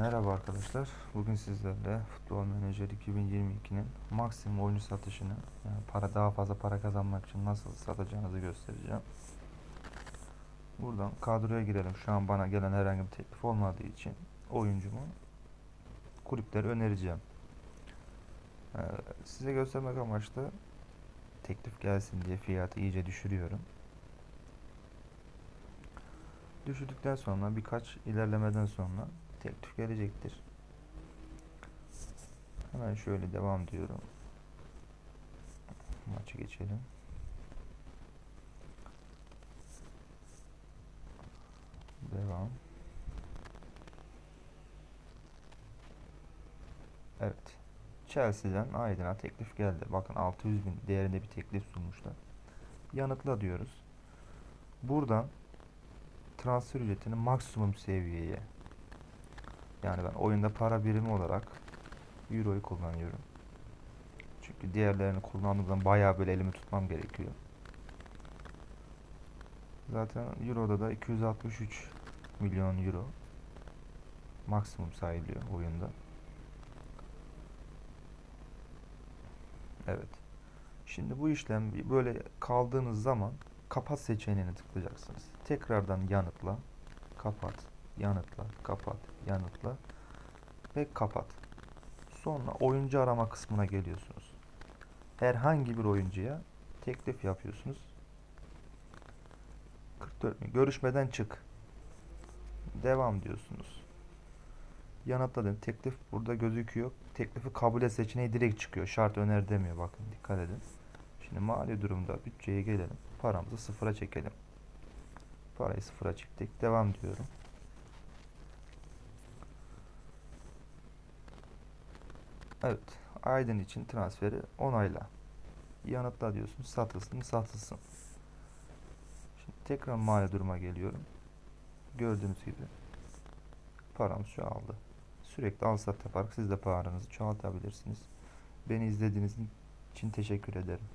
Merhaba arkadaşlar. Bugün sizlerle Futbol Menajer 2022'nin maksimum oyuncu satışını yani para daha fazla para kazanmak için nasıl satacağınızı göstereceğim. Buradan kadroya girelim. Şu an bana gelen herhangi bir teklif olmadığı için oyuncumu kulüplere önereceğim. Ee, size göstermek amaçlı teklif gelsin diye fiyatı iyice düşürüyorum. Düşürdükten sonra birkaç ilerlemeden sonra teklif gelecektir. Hemen şöyle devam diyorum. Maçı geçelim. Devam. Evet. Chelsea'den Aydın'a teklif geldi. Bakın 600 bin değerinde bir teklif sunmuşlar. Yanıtla diyoruz. Buradan transfer ücretini maksimum seviyeye yani ben oyunda para birimi olarak Euro'yu kullanıyorum. Çünkü diğerlerini kullandığım zaman bayağı böyle elimi tutmam gerekiyor. Zaten Euro'da da 263 milyon Euro maksimum sayılıyor oyunda. Evet. Şimdi bu işlem böyle kaldığınız zaman kapat seçeneğine tıklayacaksınız. Tekrardan yanıtla, kapat, yanıtla, kapat, yanıtla ve kapat. Sonra oyuncu arama kısmına geliyorsunuz. Herhangi bir oyuncuya teklif yapıyorsunuz. 44 mi? Görüşmeden çık. Devam diyorsunuz. Yanıtla dedim. Teklif burada gözüküyor. Teklifi kabul et seçeneği direkt çıkıyor. Şart öner demiyor. Bakın dikkat edin. Şimdi mali durumda bütçeye gelelim. Paramızı sıfıra çekelim. Parayı sıfıra çektik. Devam diyorum. Evet. Aydın için transferi onayla. Yanıtla diyorsun. Satılsın satılsın. Şimdi tekrar mali duruma geliyorum. Gördüğünüz gibi param çoğaldı. Sürekli al sat yaparak siz de paranızı çoğaltabilirsiniz. Beni izlediğiniz için teşekkür ederim.